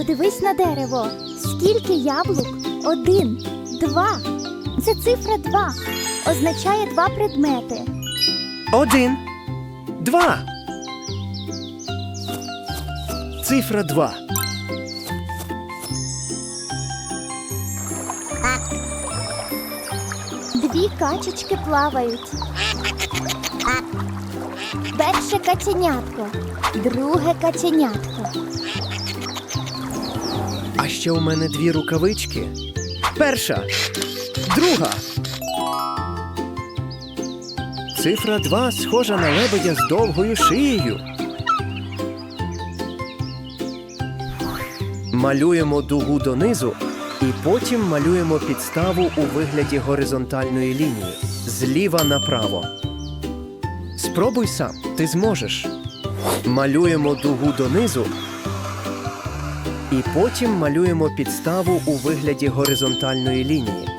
Подивись на дерево. Скільки яблук? Один, два. Це цифра два. Означає два предмети. Один. Два. Цифра два. Дві качечки плавають. Перше каченятко, друге каченятко. Ще у мене дві рукавички. Перша. Друга. Цифра 2 схожа на лебедя з довгою шиєю. Малюємо дугу донизу і потім малюємо підставу у вигляді горизонтальної лінії зліва направо. Спробуй сам, ти зможеш. Малюємо дугу донизу і потім малюємо підставу у вигляді горизонтальної лінії